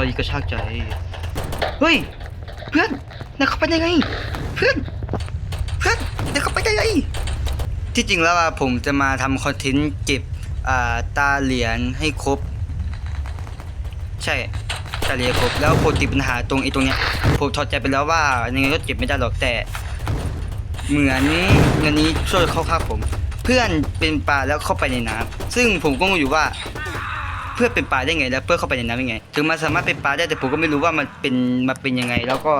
อยกระชากใจ เฮ้ย เพื่อนนายเข้าไปได้ไง เพื่อน เพื่อนนายเข้าไปได้ไง ที่จริงแล้วอะผมจะมาทำคอนเทนต์เก็บอ่าตาเหรียญให้ครบ ใช่ตาเหรียญครบ แล้วผมติดปัญหาตรงไอ้ตรงเนี้ย ผมถอดใจไปแล้วว่ายังไงก็เก็บไม่ได้หรอกแต่ เหมือนเงินนี้ช่วยเข้าข้างผม เพื่อนเป็นปลาแล้วเข้าไปในน้ำซึ่งผมก็งงอยู่ว่า เพื่อเป็นปลาได้ไง แล้วเพื่อเข้าไปในน้ำยังไง ถึงมันสามารถเป็นปลาได้แต่ผมก็ไม่รู้ว่ามันเป็นมันเป็นยังไง แล้วก็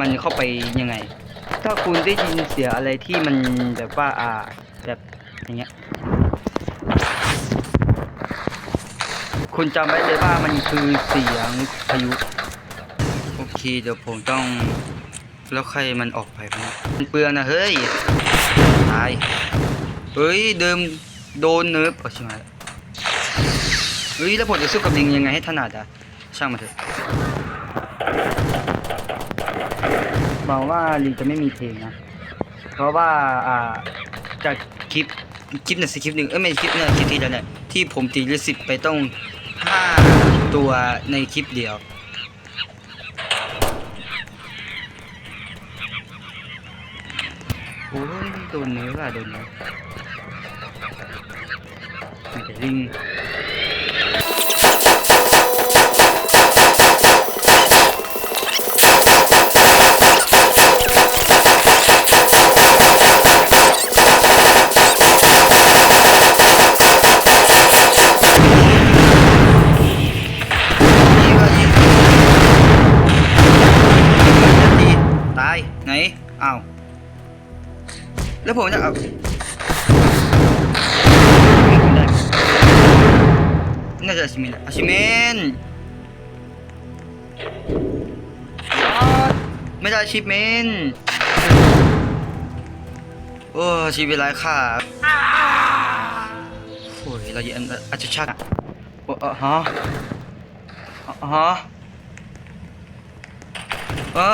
มันเข้าไปยังไง ถ้าคุณได้ยินเสียงอะไรที่มันแบบว่าอ่าแบบอย่างเงี้ยคุณจำไว้เลยว่ามันคือเสียงพายุโอเคเดี๋ยวผมต้องแล้วใครมันออกไปมันเปลืองนะเฮ้ยตายเฮ้ยเดิมโดนเนิร์ฟเอาใช่ไหม เฮ้ยแล้วผมจะสู้กับลิงยังไงให้ถนัดอะช่างมาเถอะบอกว่าลิงจะไม่มีเพลงนะเพราะว่าอ่าจากคลิปคลิปหนึ่งสิคลิปหนึ่งเอ้ยไม่คลิปเนี่ยคลิปที่แล้วเนี่ยที่ผมตีลิสิตไปต้องห้าตัวในคลิปเดียวโอ้ยโดนเนื้อว่ะโดนเนื้อมันจะลิง อ้าวแล้วผมจะเอาน่าจะอาชิเมนอาชิเมนไม่ได้อาชิเมนโอ้ชีวิตไร้ค่าโอ้ยเราอยู่อันอาจจะชักโอ้เออฮะอ๋อฮะอ๋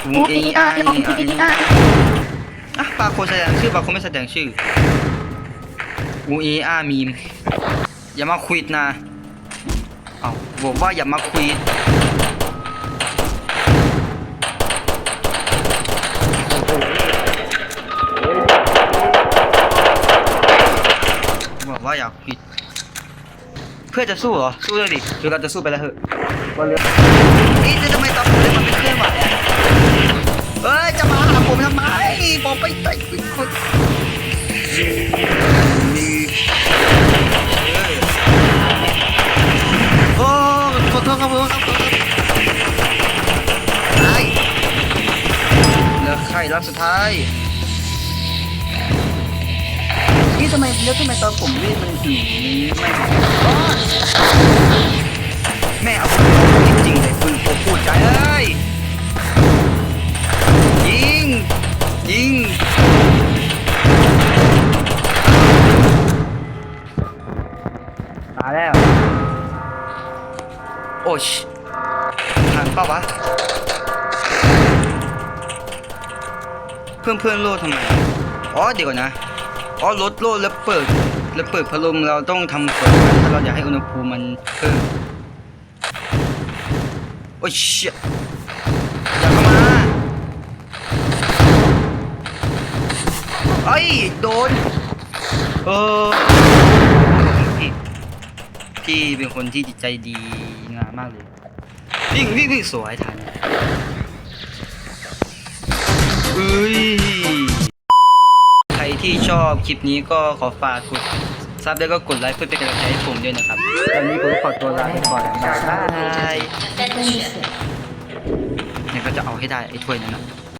อฮะอูอีไออะปาโคนแสดงชื่อบางคนไม่แสดงชื่ออูอีอามีมอย่ามาควิดนะเอาบอกว่าอย่ามาควิดบอกว่าอย่าควิดเพื่อจะสู้เหรอ สู้เลยดิเดี๋ยวเราจะสู้ไปแล้วเหอะว่าเรือนี่จะทำไมตอนผมเล่นมันเป็นเครื่องไหวอะเเอ้ย จะมาหาผมทำไมบอกไปไต่คนนี่เอ้ยโอ้ขอโทษครับผมครับไอ้เหลือใครรับสุดท้าย นี่ทำไมแล้วทำไมตอนผมเล่นมันถึงไม่อ๋อแม่เอา อ้ชทันเปล่าวะ เพื่อนเพื่อนโลดทำไม อ๋อเดี๋ยวก่อนนะ อ๋อลดโลดแล้วเปิด แล้วเปิดพัดลมเราต้องทำเปิดถ้าเราอยากให้อุณหภูมิมันเพิ่มโอ้ยเชี่ยอย่าเข้ามาไอ้ยโดน เออพี่ พี่เป็นคนที่จิตใจดี งามมากเลย วิ่งวิ่งวิ่งสวยทันเอ้ยใครที่ชอบคลิปนี้ก็ขอฝากกดซับแล้วก็กดไลค์เพื่อเป็นกำลังใจให้ผมด้วยนะครับตอนนี้ผมขอตัวลาไปก่อนบ๊ายบายเนี่ยก็จะเอาให้ได้ไอ้ถ้วยนั้นนะ